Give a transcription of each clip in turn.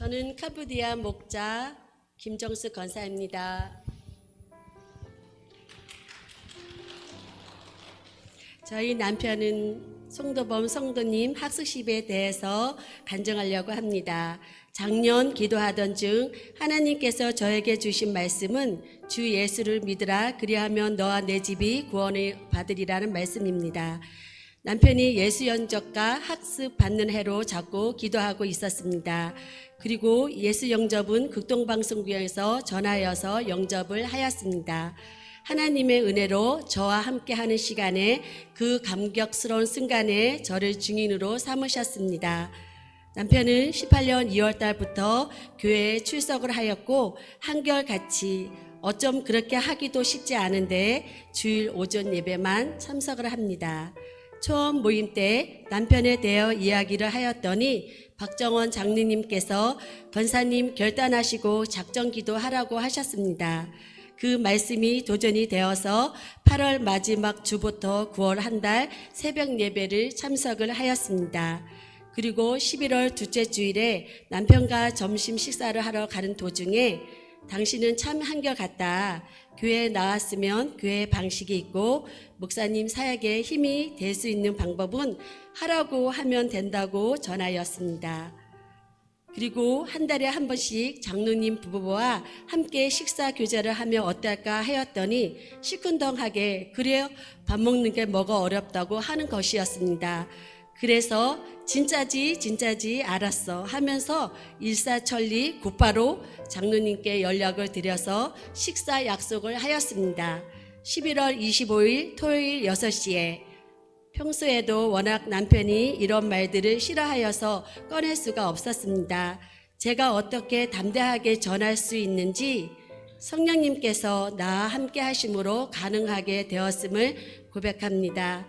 저는 캄보디아 목자 김정숙 권사입니다. 저희 남편은 송도범 성도님 학습십에 대해서 간증하려고 합니다. 작년 기도하던 중 하나님께서 저에게 주신 말씀은 주 예수를 믿으라 그리하면 너와 내 집이 구원을 받으리라는 말씀입니다. 남편이 예수 연적과 학습 받는 해로 자꾸 기도하고 있었습니다. 그리고 예수 영접은 극동방송국에서 전하여서 영접을 하였습니다. 하나님의 은혜로 저와 함께하는 시간에 그 감격스러운 순간에 저를 증인으로 삼으셨습니다. 남편은 18년 2월 달부터 교회에 출석을 하였고 한결같이 어쩜 그렇게 하기도 쉽지 않은데 주일 오전 예배만 참석을 합니다. 처음 모임 때 남편에 대해 이야기를 하였더니 박정원 장로님께서 권사님 결단하시고 작정 기도하라고 하셨습니다. 그 말씀이 도전이 되어서 8월 마지막 주부터 9월 한 달 새벽 예배를 참석을 하였습니다. 그리고 11월 둘째 주일에 남편과 점심 식사를 하러 가는 도중에 당신은 참 한결같다. 교회에 나왔으면 교회 방식이 있고 목사님 사역에 힘이 될 수 있는 방법은 하라고 하면 된다고 전하였습니다. 그리고 한 달에 한 번씩 장로님 부부와 함께 식사 교제를 하면 어떨까 하였더니 시큰둥하게 그래요 밥 먹는 게 뭐가 어렵다고 하는 것이었습니다. 그래서 진짜지 진짜지 알았어 하면서 일사천리 곧바로 장로님께 연락을 드려서 식사 약속을 하였습니다. 11월 25일 토요일 6시에 평소에도 워낙 남편이 이런 말들을 싫어하여서 꺼낼 수가 없었습니다. 제가 어떻게 담대하게 전할 수 있는지 성령님께서 나와 함께 하심으로 가능하게 되었음을 고백합니다.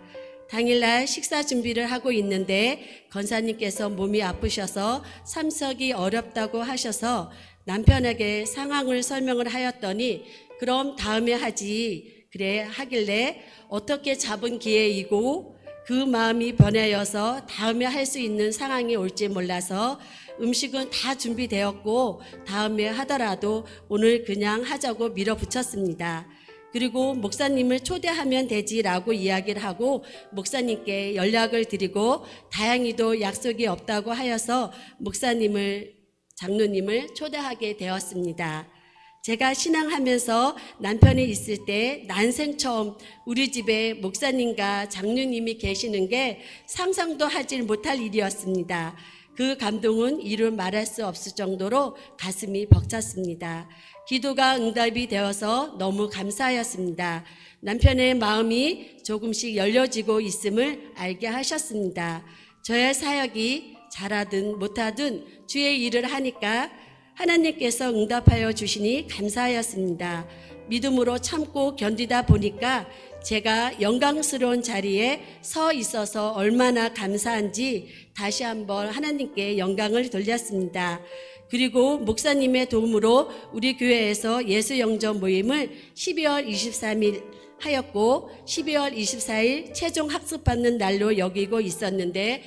당일날 식사 준비를 하고 있는데 건사님께서 몸이 아프셔서 참석이 어렵다고 하셔서 남편에게 상황을 설명을 하였더니 그럼 다음에 하지 그래 하길래 어떻게 잡은 기회이고 그 마음이 변하여서 다음에 할 수 있는 상황이 올지 몰라서 음식은 다 준비되었고 다음에 하더라도 오늘 그냥 하자고 밀어붙였습니다. 그리고 목사님을 초대하면 되지라고 이야기를 하고 목사님께 연락을 드리고 다행히도 약속이 없다고 하여서 목사님을 장로님을 초대하게 되었습니다. 제가 신앙하면서 남편이 있을 때 난생 처음 우리 집에 목사님과 장로님이 계시는 게 상상도 하지 못할 일이었습니다. 그 감동은 이루 말할 수 없을 정도로 가슴이 벅찼습니다. 기도가 응답이 되어서 너무 감사하였습니다. 남편의 마음이 조금씩 열려지고 있음을 알게 하셨습니다. 저의 사역이 잘하든 못하든 주의 일을 하니까 하나님께서 응답하여 주시니 감사하였습니다. 믿음으로 참고 견디다 보니까 제가 영광스러운 자리에 서 있어서 얼마나 감사한지 다시 한번 하나님께 영광을 돌렸습니다. 그리고 목사님의 도움으로 우리 교회에서 예수 영접 모임을 12월 23일 하였고 12월 24일 최종 학습받는 날로 여기고 있었는데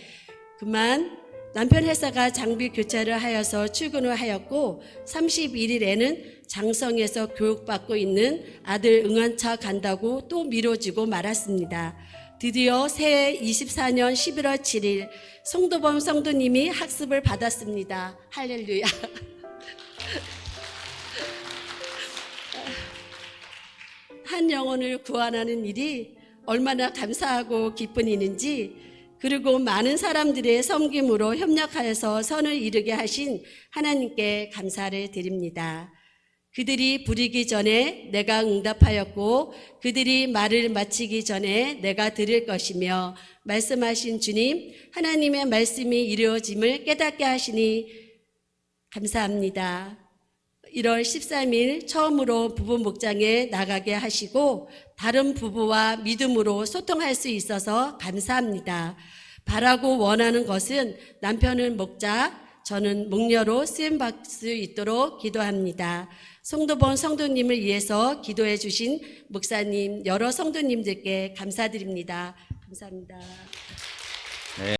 그만 남편 회사가 장비 교체를 하여서 출근을 하였고 31일에는 장성에서 교육받고 있는 아들 응원차 간다고 또 미뤄지고 말았습니다. 드디어 새해 24년 11월 7일 송도범 성도님이 학습을 받았습니다. 할렐루야. 한 영혼을 구원하는 일이 얼마나 감사하고 기쁜 일인지 그리고 많은 사람들의 섬김으로 협력하여서 선을 이루게 하신 하나님께 감사를 드립니다. 그들이 부리기 전에 내가 응답하였고 그들이 말을 마치기 전에 내가 들을 것이며 말씀하신 주님 하나님의 말씀이 이루어짐을 깨닫게 하시니 감사합니다. 1월 13일 처음으로 부부 목장에 나가게 하시고 다른 부부와 믿음으로 소통할 수 있어서 감사합니다. 바라고 원하는 것은 남편은 목자, 저는 목녀로 쓰임 받을 수 있도록 기도합니다. 송도본 성도님을 위해서 기도해 주신 목사님, 여러 성도님들께 감사드립니다. 감사합니다.